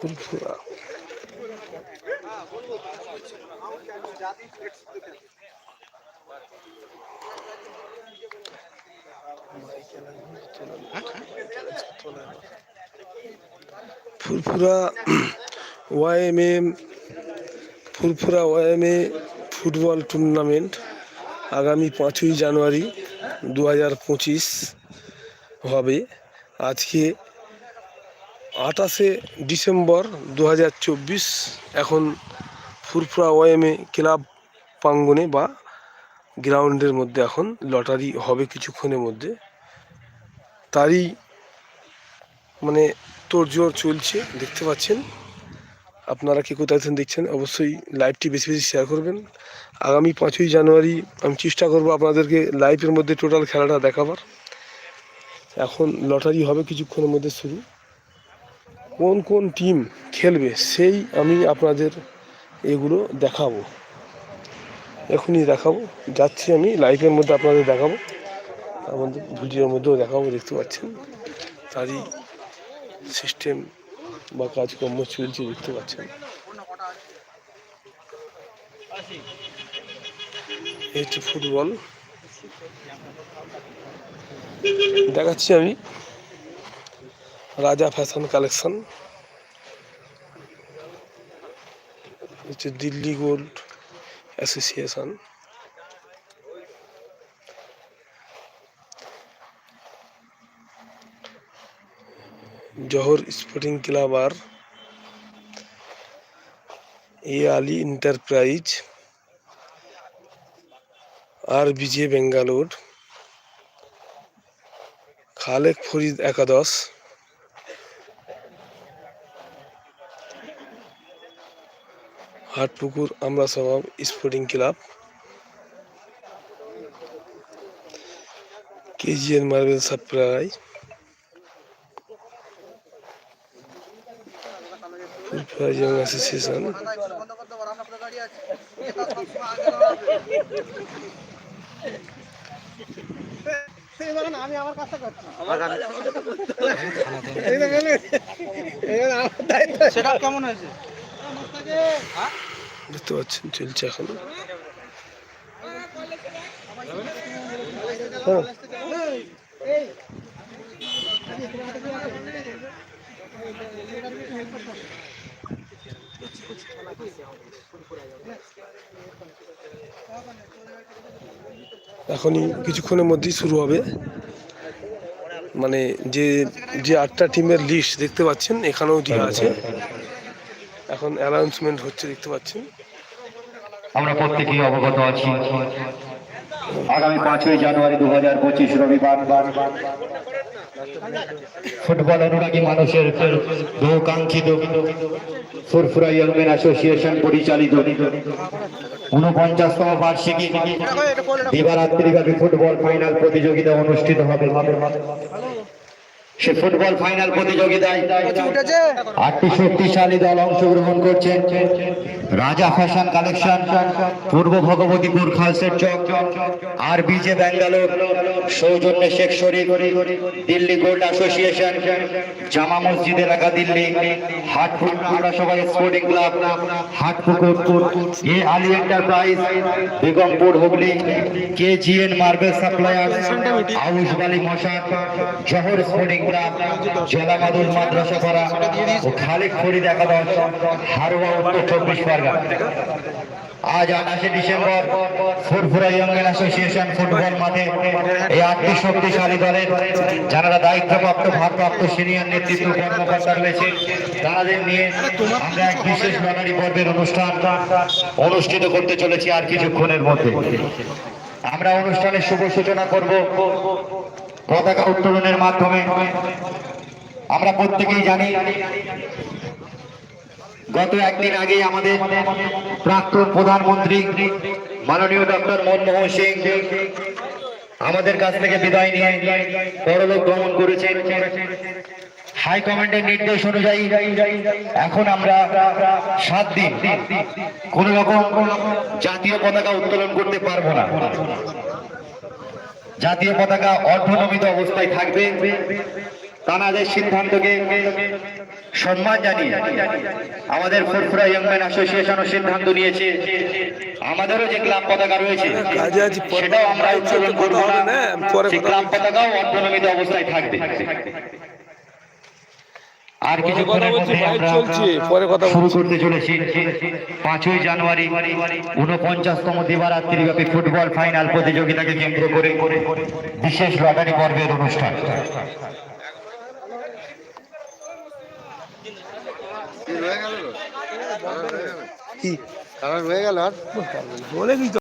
Furfura Furfura YMM, Furfura YMA football tournament আগামী পাঁচই জানুয়ারি দু হাজার পঁচিশ হবে। আজকে আঠাশে ডিসেম্বর দু হাজার চব্বিশ এখন ফুরফুরা ওয়াইএমএ ক্লাব প্রাঙ্গনে বা গ্রাউন্ডের মধ্যে এখন লটারি হবে কিছুক্ষণের মধ্যে। তারই মানে তোড়জোড় চলছে, দেখতে পাচ্ছেন। আপনারা কে কোথায় দেখছেন, অবশ্যই লাইভটি বেশি বেশি শেয়ার করবেন। আগামী পাঁচই জানুয়ারি আমি চেষ্টা করব আপনাদেরকে লাইভের মধ্যে টোটাল খেলাটা দেখাবার। এখন লটারি হবে কিছুক্ষণের মধ্যে শুরু। কোন কোন টিম খেলবে, সেই আমি আপনাদের এগুলো দেখাবো। এখনই দেখাবো। যাচ্ছি আমি লাইভের মধ্যে আপনাদের দেখাবো। আমাদের ভিডিওর মধ্যেও দেখাবো, দেখতে পাচ্ছেন? তারই সিস্টেম বা কাজকর্ম চলছে, দেখতে পাচ্ছেন? হচ্ছে ফুটবল দেখাচ্ছি আমি। Raja fashion collection. হচ্ছে Delhi gold association. Jahar sporting club R A Ali enterprise. আর বিজে বেঙ্গালোর। খালেক ফরিদ একাদশ। হাটপুকুর আমরা স্বভাব sporting club. K G N marble supply. Football association. আমি আমার কাজটা করছি সেটা কেমন হয়েছে? দেখতে পাচ্ছেন, চলছে এখন। হ্যাঁ। এখনই কিছুক্ষণের মধ্যেই শুরু হবে। মানে যে যে আটটা টিমের লিস্ট দেখতে পাচ্ছেন, এখানেও দেওয়া আছে। এখন অ্যানাউন্সমেন্ট হচ্ছে, দেখতে পাচ্ছেন। আমরা প্রত্যেকেই অবগত আছি। আগামী পাঁচই জানুয়ারি দু হাজার পঁচিশ রবিবার ফুটবল অনুরাগী মানুষের বহু কাঙ্ক্ষিত ফুরফুরা ইয়ংম্যান অ্যাসোসিয়েশন পরিচালিত উনপঞ্চাশতম বার্ষিকী দিবারাত্রিব্যাপী ফুটবল ফাইনাল প্রতিযোগিতা অনুষ্ঠিত হবে। সে ফুটবল ফাইনাল প্রতিযোগিতায় আটটি শক্তিশালী দল অংশগ্রহণ করছে। রাজা ফ্যাশন কালেকশন পূর্ব ভগবতীপুর খালসের চক আর বিজে ব্যাঙ্গালোর সৌজন্য শেখ শরীফ দিল্লি গোল্ড অ্যাসোসিয়েশন জামা মসজিদ এলাকা দিল্লি হাটপুর আমরা সবাই sporting club Hatpukur A Ali enterprise Begumpur Hooghly K G N marble supplier আউশ বালি মশাক জহর স্পোর্টিং ক্লাব জলামাদুর মাদ্রাসা পাড়া ও খালিক ফরিদ একাদশ, হারোয়া উত্তর চব্বিশ পরগনা। আজ আঠাশে ডিসেম্বর ফুরফুরা ইয়ংম্যান অ্যাসোসিয়েশন ফুটবল মাঠে এই আটটি শক্তিশালী দলের যারা দায়িত্বপ্রাপ্ত, ভারপ্রাপ্ত সিনিয়র নেতৃত্ব কর্মকর্তা রয়েছে, তাদের নিয়ে আমরা এক বিশেষ লটারি পর্বের অনুষ্ঠান অনুষ্ঠিত করতে চলেছি আর কিছুক্ষণের মধ্যে। আমরা অনুষ্ঠানের শুভ সূচনা করব। পতাকা উত্তোলনের মাধ্যমে আমরা প্রত্যেকেই জানি, গত একদিন আগে আমাদের প্রাক্তন প্রধানমন্ত্রী মাননীয় ডক্টর মনমোহন সিং আমাদের কাছ থেকে বিদায় নিয়ে পরলোক গমন করেছেন। হাইকমান্ডের নির্দেশ অনুযায়ী এখন আমরা সাত দিন কোন রকম জাতীয় পতাকা উত্তোলন করতে পারব না। জাতীয় পতাকা অর্ধনমিত অবস্থায় থাকবে। তানাদের সিদ্ধান্তকে সম্মান জানিয়ে আমাদের ফুরফুরা ইয়ংম্যান অ্যাসোসিয়েশনও সিদ্ধান্ত নিয়েছে আমাদেরও যে ক্লাব পতাকা রয়েছে সেটাও আমরা উত্তোলন করব না। না, সেই ক্লাব পতাকাও অর্ধনমিত অবস্থায় থাকবে। আর পরে কিছু কথা বলছি, মাইক পরে কথা শুরু করতে চলেছি পাঁচই জানুয়ারি উনপঞ্চাশতম দিবারাত্রি ব্যাপী ফুটবল ফাইনাল প্রতিযোগিতাকে কেন্দ্র করে বিশেষ লটারি পর্বের অনুষ্ঠান। কি? হয়ে গেল। আর বলে